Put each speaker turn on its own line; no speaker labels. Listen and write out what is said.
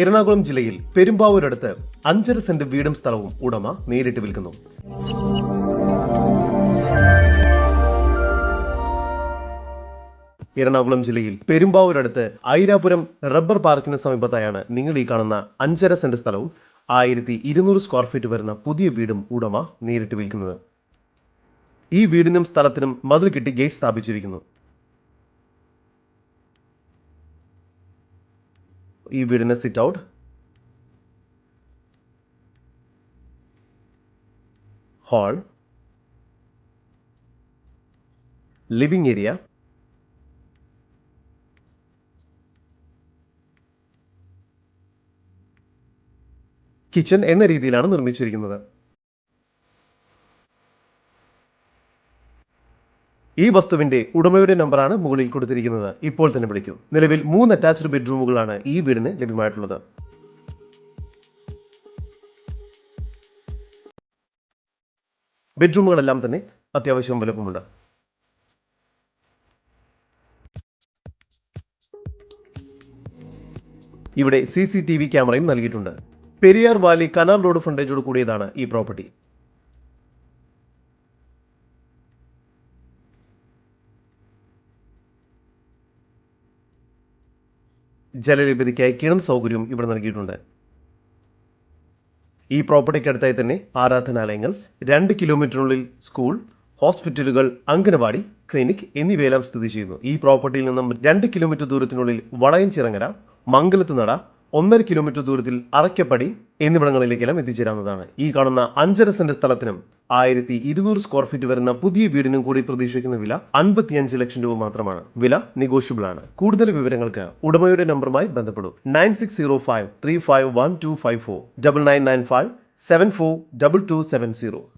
എറണാകുളം ജില്ലയിൽ പെരുമ്പാവൂരടുത്ത് അഞ്ചര സെന്റ് വീടും സ്ഥലവും ഉടമ നേരിട്ട് വിൽക്കുന്നു. എറണാകുളം ജില്ലയിൽ പെരുമ്പാവൂരടുത്ത് ഐരാപുരം റബ്ബർ പാർക്കിന് സമീപത്തായാണ് നിങ്ങൾ ഈ കാണുന്ന അഞ്ചര സെന്റ് സ്ഥലവും ആയിരത്തി ഇരുന്നൂറ് സ്ക്വയർ ഫീറ്റ് വരുന്ന പുതിയ വീടും ഉടമ നേരിട്ട് വിൽക്കുന്നത്. ഈ വീടിനും സ്ഥലത്തിനും മതിൽ കെട്ടി ഗേറ്റ് സ്ഥാപിച്ചിരിക്കുന്നു. ഈ വീടിന് sit out hall living area kitchen എന്ന രീതിയിലാണ് നിർമ്മിച്ചിരിക്കുന്നത്. ഈ വസ്തുവിന്റെ ഉടമയുടെ നമ്പറാണ് മുകളിൽ കൊടുത്തിരിക്കുന്നത്. ഇപ്പോൾ തന്നെ വിളിക്കൂ. നിലവിൽ മൂന്ന് അറ്റാച്ച്ഡ് ബെഡ്റൂമുകളാണ് ഈ വീടിന് ലഭ്യമായിട്ടുള്ളത്. ബെഡ്റൂമുകളെല്ലാം തന്നെ അത്യാവശ്യം വലുപ്പമുണ്ട്. ഇവിടെ സി സി ടി വി ക്യാമറയും നൽകിയിട്ടുണ്ട്. പെരിയാർ വാലി കനാൽ റോഡ് ഫ്രണ്ടേജോട് കൂടിയതാണ് ഈ പ്രോപ്പർട്ടി. ജലലഭ്യതയ്ക്കായി കിണർ സൗകര്യവും ഇവിടെ നൽകിയിട്ടുണ്ട്. ഈ പ്രോപ്പർട്ടിക്ക് അടുത്തായി തന്നെ ആരാധനാലയങ്ങൾ രണ്ട് കിലോമീറ്ററിനുള്ളിൽ സ്കൂൾ ഹോസ്പിറ്റലുകൾ അംഗനവാടി ക്ലിനിക് എന്നിവയെല്ലാം സ്ഥിതി ചെയ്യുന്നു. ഈ പ്രോപ്പർട്ടിയിൽ നിന്നും രണ്ട് കിലോമീറ്റർ ദൂരത്തിനുള്ളിൽ വളയംചിറങ്ങര മംഗലത്ത് നട ഒന്നര കിലോമീറ്റർ ദൂരത്തിൽ അറയ്ക്കപ്പടി എന്നിവിടങ്ങളിലേക്കെല്ലാം എത്തിച്ചേരാവുന്നതാണ്. ഈ കാണുന്ന അഞ്ചര സെന്റ് സ്ഥലത്തിനും ആയിരത്തി ഇരുന്നൂറ് സ്ക്വയർ ഫീറ്റ് വരുന്ന പുതിയ വീടിനും കൂടി പ്രതീക്ഷിക്കുന്ന വില അൻപത്തിയഞ്ച് ലക്ഷം രൂപ മാത്രമാണ്. വില നെഗോഷ്യബിൾ ആണ്. കൂടുതൽ വിവരങ്ങൾക്ക് ഉടമയുടെ നമ്പറുമായി ബന്ധപ്പെടും. Nine six zero five three five one two five four double nine nine five seven four double two seven zero